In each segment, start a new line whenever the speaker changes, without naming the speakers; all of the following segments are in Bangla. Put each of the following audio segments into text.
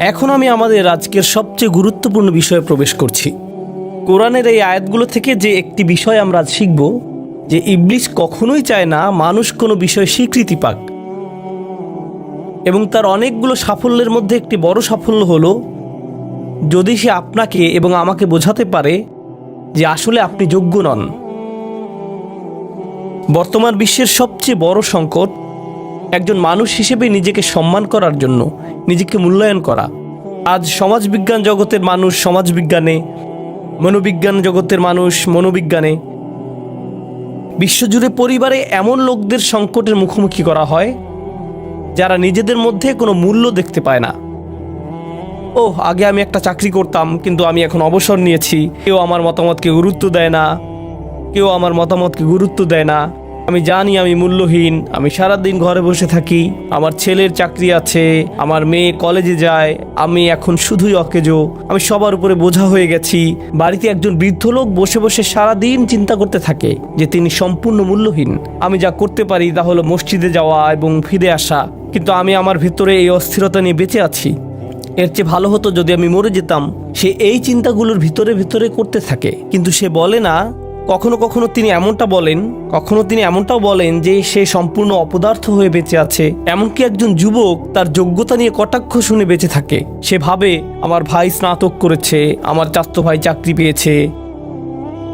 এখন আমি আমাদের আজকের সবচেয়ে গুরুত্বপূর্ণ বিষয়ে প্রবেশ করছি। কোরআনের এই আয়াতগুলো থেকে যে একটি বিষয় আমরা আজ শিখব, যে ইবলিশ কখনোই চায় না মানুষ কোনো বিষয়ে স্বীকৃতি পাক। এবং তার অনেকগুলো সাফল্যের মধ্যে একটি বড় সাফল্য হলো, যদি সে আপনাকে এবং আমাকে বোঝাতে পারে যে আসলে আপনি যোগ্য নন। বর্তমান বিশ্বের সবচেয়ে বড় সংকট একজন মানুষ হিসেবে নিজেকে সম্মান করার জন্য, নিজেকে মূল্যায়ন করা। আজ সমাজবিজ্ঞান জগতের মানুষ সমাজবিজ্ঞানে, মনোবিজ্ঞান জগতের মানুষ মনোবিজ্ঞানে। বিশ্বজুড়ে পরিবারে এমন লোকদের সংকটের মুখোমুখি করা হয়, যারা নিজেদের মধ্যে কোনো মূল্য দেখতে পায় না। ও আগে আমি একটা চাকরি করতাম, কিন্তু আমি এখন অবসর নিয়েছি। কেউ আমার মতামতকে গুরুত্ব দেয় না, কেউ আমার মতামতকে গুরুত্ব দেয় না। আমি জানি আমি মূল্যহীন, আমি সারাদিন ঘরে বসে থাকি, আমার ছেলের চাকরি আছে, আমার মেয়ে কলেজে যায়, আমি এখন শুধুই অকেজো, আমি সবার উপরে বোঝা হয়ে গেছি, বাড়িতে একজন বৃদ্ধ লোক বসে বসে সারাদিন চিন্তা করতে থাকে যে তিনি সম্পূর্ণ মূল্যহীন। আমি যা করতে পারি তা হলো মসজিদে যাওয়া এবং ফিরে আসা, কিন্তু আমি আমার ভিতরে এই অস্থিরতা নিয়ে বেঁচে আছি। এর চেয়ে ভালো হতো যদি আমি মরে যেতাম। সে এই চিন্তাগুলোর ভিতরে ভিতরে করতে থাকে, কিন্তু সে বলে না কখনো কখনো তিনি এমনটা বলেন, কখনো তিনি এমনটাও বলেন যে সে সম্পূর্ণ অপদার্থ হয়ে বেঁচে আছে। এমনকি একজন যুবক তার যোগ্যতা নিয়ে কটাক্ষ শুনে বেঁচে থাকে। সে ভাবে, আমার ভাই স্নাতক করেছে, আমার চাস্ত ভাই চাকরি পেয়েছে,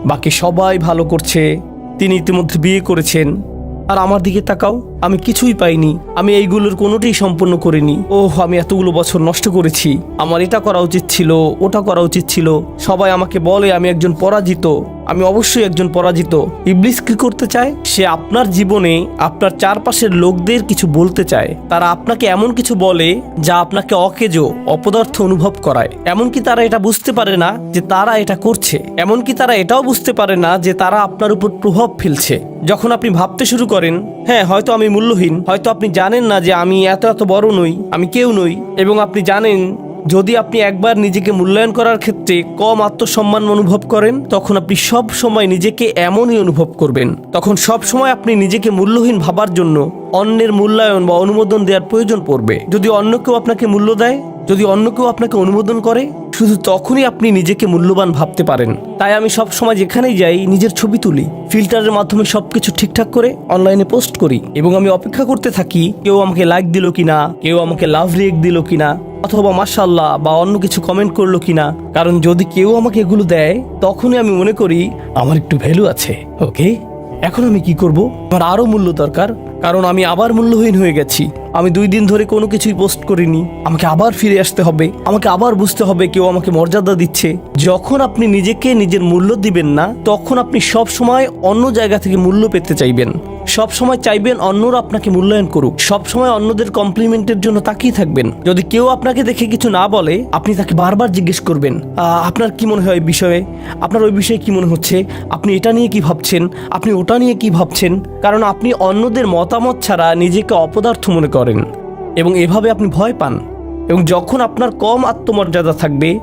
বাকি সবাই ভালো করছে, তিনি ইতিমধ্যে বিয়ে করেছেন, আর আমার দিকে তাকাও। আমি কিছুই পাইনি। আমি এইগুলোর কোনোটাই সম্পন্ন করিনি। ওহ, আমি এতগুলো বছর নষ্ট করেছি। আমার এটা করা উচিত ছিল, ওটা করা উচিত ছিল। সবাই আমাকে বলে, আমি একজন পরাজিত। আমি অবশ্যই একজন পরাজিত। ইবলিস কি করতে চায়? সে আপনার জীবনে আপনার চারপাশের লোকদের কিছু বলতে চায়। তারা আপনাকে এমন কিছু বলে, যা আপনাকে অকেজো, অপদার্থ অনুভব করায়। এমনকি তারা এটা বুঝতে পারে না যে তারা এটা করছে। এমনকি তারা এটাও বুঝতে পারে না যে তারা আপনার উপর প্রভাব ফেলছে। যখন আপনি ভাবতে শুরু করেন হ্যাঁ হয়তো আমি মূল্যহীন। হয়তো আপনি জানেন না যে আমি এত এত বড় নই, আমি কেউ নই। এবং আপনি জানেন, যদি আপনি একবার নিজেকে মূল্যায়ন করার ক্ষেত্রে কম আত্মসম্মান অনুভব করেন, তখন আপনি সব সময় নিজেকে এমনই অনুভব করবেন। তখন সব সময় আপনি নিজেকে মূল্যহীন ভাবার জন্য অন্যের মূল্যায়ন বা অনুমোদন দেওয়ার প্রয়োজন পড়বে। যদি অন্য কেউ আপনাকে মূল্য দেয় যদি অন্য কেউ আপনাকে অনুমোদন করে, শুধু তখনই আপনি নিজেকে মূল্যবান ভাবতে পারেন। তাই আমি সব সময় যেখানেই যাই, নিজের ছবি তুলি, ফিল্টারের মাধ্যমে সবকিছু ঠিকঠাক করে অনলাইনে পোস্ট করি এবং আমি অপেক্ষা করতে থাকি, কেউ আমাকে লাইক দিল কিনা, কেউ আমাকে লাভ রিয়েক্ট দিল কিনা, অথবা মার্শাল্লাহ বা অন্য কিছু কমেন্ট করল কিনা। কারণ যদি কেউ আমাকে এগুলো দেয়, তখনই আমি মনে করি আমার একটু ভ্যালু আছে ওকে এখন আমি কি করব? আমার আরও মূল্য দরকার, কারণ আমি আবার মূল্যহীন হয়ে গেছি। আমি দুই দিন ধরে কোনো কিছুই পোস্ট করিনি। আমাকে আবার ফিরে আসতে হবে। আমাকে আবার বুঝতে হবে কেউ আমাকে মর্যাদা দিচ্ছে। যখন আপনি নিজেকে নিজের মূল্য দিবেন না, তখন আপনি সব সময় অন্য জায়গা থেকে মূল্য পেতে চাইবেন। সব সময় চাইবেন অন্যরা আপনাকে মূল্যায়ন করুক। সব সময় অন্যদের কমপ্লিমেন্টের জন্য তাকিয়ে থাকবেন। যদি কেউ আপনাকে দেখে কিছু না বলে, আপনি তাকে বারবার জিজ্ঞেস করবেন আপনার কি মনে হয় এই বিষয়ে? আপনার ওই বিষয়ে কি মনে হচ্ছে? আপনি এটা নিয়ে কি ভাবছেন? আপনি ওটা নিয়ে কি ভাবছেন? কারণ আপনি অন্যদের মতামত ছাড়া নিজেকে অপদার্থ মনে করেন। এবং এভাবে আপনি ভয় পান এবং যখন আপনার কম আত্মমর্যাদা থাকবে,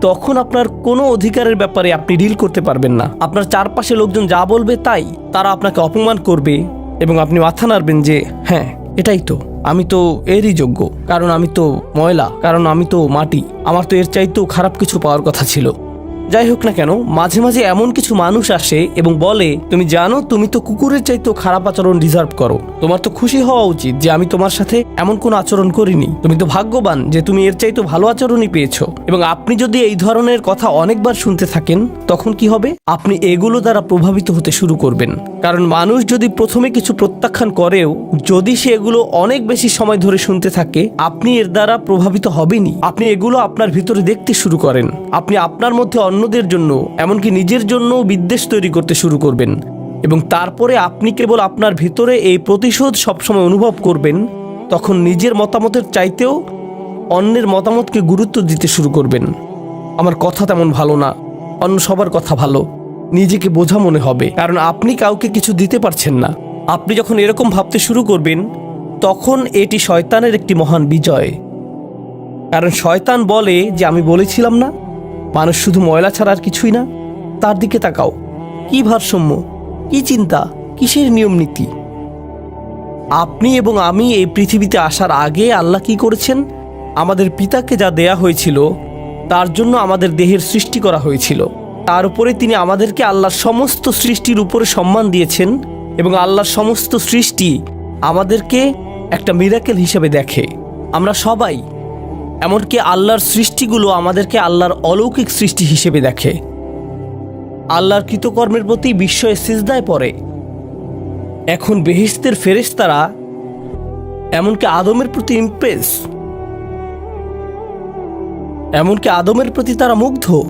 তখন আপনার কোনো অধিকারের ব্যাপারে আপনি ডিল করতে পারবেন না। আপনার চারপাশে লোকজন যা বলবে তাই, তারা আপনাকে অপমান করবে এবং আপনি মাথা নাড়বেন যে হ্যাঁ এটাই তো। আমি তো এরই যোগ্য। কারণ আমি তো ময়লা, কারণ আমি তো মাটি। আমার তো এর চাইতেও খারাপ কিছু পাওয়ার কথা ছিল। যাই হোক না কেন, মাঝে মাঝে এমন কিছু মানুষ আসে এবং বলে, তুমি জানো, তুমি তো কুকুরের চাইতেও খারাপ আচরণ ডিজার্ভ করো। তোমার তো খুশি হওয়া উচিত যে আমি তোমার সাথে এমন কোনো আচরণ করিনি। তুমি তো ভাগ্যবান যে তুমি এর চাইতে ভালো আচরণই পেয়েছ। এবং আপনি যদি এই ধরনের কথা অনেকবার শুনতে থাকেন, তখন কি হবে? আপনি এগুলো দ্বারা প্রভাবিত হতে শুরু করবেন। কারণ মানুষ যদি প্রথমে কিছু প্রত্যাখ্যান করেও যদি সে এগুলো অনেক বেশি সময় ধরে শুনতে থাকে, আপনি এর দ্বারা প্রভাবিত হবেনই। আপনি এগুলো আপনার ভিতরে দেখতে শুরু করেন। আপনি আপনার মধ্যে অন্যদের জন্য, এমনকি নিজের জন্য বিদ্বেষ তৈরি করতে শুরু করবেন। এবং তারপরে আপনি কেবল আপনার ভিতরে এই প্রতিশোধ সবসময় অনুভব করবেন, তখন নিজের মতামতের চাইতেও অন্যের মতামতকে গুরুত্ব দিতে শুরু করবেন। আমার কথা তেমন ভালো না, অন্য সবার কথা ভালো। নিজেকে বোঝা মনে হবে। কারণ আপনি কাউকে কিছু দিতে পারছেন না। আপনি যখন এরকম ভাবতে শুরু করবেন, তখন এটি শয়তানের একটি মহান বিজয়। কারণ শয়তান বলে যে, আমি বলেছিলাম না, মানুষ শুধু ময়লা ছাড়া আর কিছুই না। তার দিকে তাকাও। কি ভারসাম্য, কি চিন্তা, কিসের নিয়ম নীতি? আপনি এবং আমি এই পৃথিবীতে আসার আগে আল্লাহ কি করেছেন? আমাদের পিতাকে যা দেয়া হয়েছিল, তার জন্য আমাদের দেহের সৃষ্টি করা হয়েছিল। তার উপরে তিনি আমাদেরকে আল্লাহর সমস্ত সৃষ্টির উপরে সম্মান দিয়েছেন এবং আল্লাহর সমস্ত সৃষ্টি আমাদেরকে একটা মিরাকেল হিসেবে দেখে। আমরা সবাই, এমনকি আল্লাহর সৃষ্টিগুলো আমাদেরকে আল্লাহর অলৌকিক সৃষ্টি হিসেবে দেখে। আল্লাহর কৃতকর্মের প্রতি বিস্ময়ে সিজদায় পড়ে। এখন বেহিস্তের ফেরেশতারা এমনকি আদমের প্রতি ইমপ্রেস এমনকি আদমের প্রতি তারা মুগ্ধ।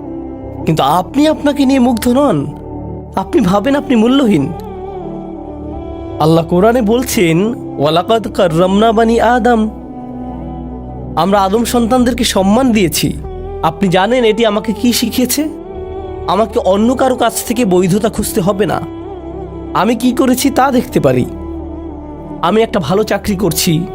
কিন্তু আপনি আপনাকে নিয়ে মুগ্ধ নন। আপনি ভাবেন আপনি মূল্যহীন। আল্লাহ কোরআনে বলছেন, ওয়ালাকাদ কাররামনা আদম। আমরা আদম সন্তানদেরকে সম্মান দিয়েছি। আপনি জানেন এটি আমাকে কি শিখিয়েছে? আমাকে অন্য কারও কাছ থেকে বৈধতা খুঁজতে হবে না। আমি কি করেছি তা দেখতে পারি। আমি একটা ভালো চাকরি করছি,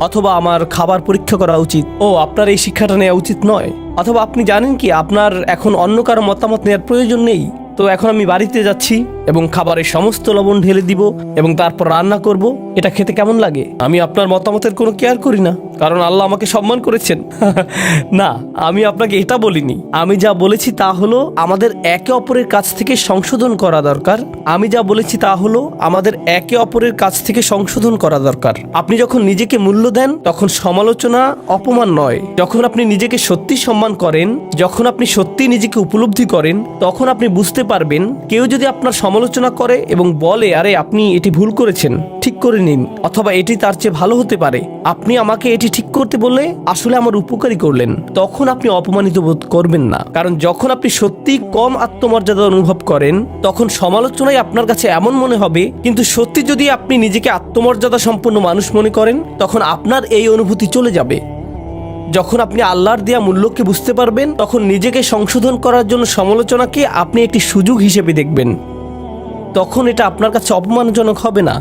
অথবা আমার খাবার পরীক্ষা করা উচিত। ও, আপনার এই শিক্ষাটা নেওয়া উচিত নয়। অথবা আপনি জানেন কি, আপনার এখন অন্য কারও মতামত নেওয়ার প্রয়োজন নেই। তো এখন আমি বাড়িতে যাচ্ছি এবং খাবারের সমস্ত লবণ ঢেলে দিব এবং তারপর রান্না করব। এটা খেতে কেমন লাগে? আমি আপনার মতামতের কোনো কেয়ার করি না। কারণ আল্লাহ আমাকে সম্মান করেছেন। না, আমি আপনাকে এটা বলিনি। আমি যা বলেছি তা হলো আমাদের একে অপরের কাছ থেকে সংশোধন করা দরকার। আমি যা বলেছি তা হলো আমাদের একে অপরের কাছ থেকে সংশোধন করা দরকার। আপনি যখন নিজেকে মূল্য দেন, তখন সমালোচনা অপমান নয়। যখন আপনি নিজেকে সত্যি সম্মান করেন, যখন আপনি সত্যি নিজেকে উপলব্ধি করেন, তখন আপনি বুঝতে পারবেন, কেউ যদি আপনার সমালোচনা করে এবং বলে, আরে, আপনি এটি ভুল করেছেন। ঠিক করে নিন, অথবা এটি তার চেয়ে ভালো হতে পারে। আপনি আমাকে এটি ঠিক করতে বললে আসলে আমার উপকারী করলেন। তখন আপনি অপমানিত বোধ করবেন না, কারণ যখন আপনি সত্যি কম আত্মমর্যাদা অনুভব করেন, তখন সমালোচনাই আপনার কাছে এমন মনে হবে, কিন্তু সত্যি যদি আপনি নিজেকে আত্মমর্যাদা সম্পন্ন মানুষ মনে করেন, তখন আপনার এই অনুভূতি চলে যাবে। যখন আপনি আল্লাহর দেয়া মূল্যকে বুঝতে পারবেন, তখন নিজেকে সংশোধন করার জন্য সমালোচনাকে আপনি একটি সুযোগ হিসেবে দেখবেন। তখন এটা আপনার কাছে অপমানজনক হবে না।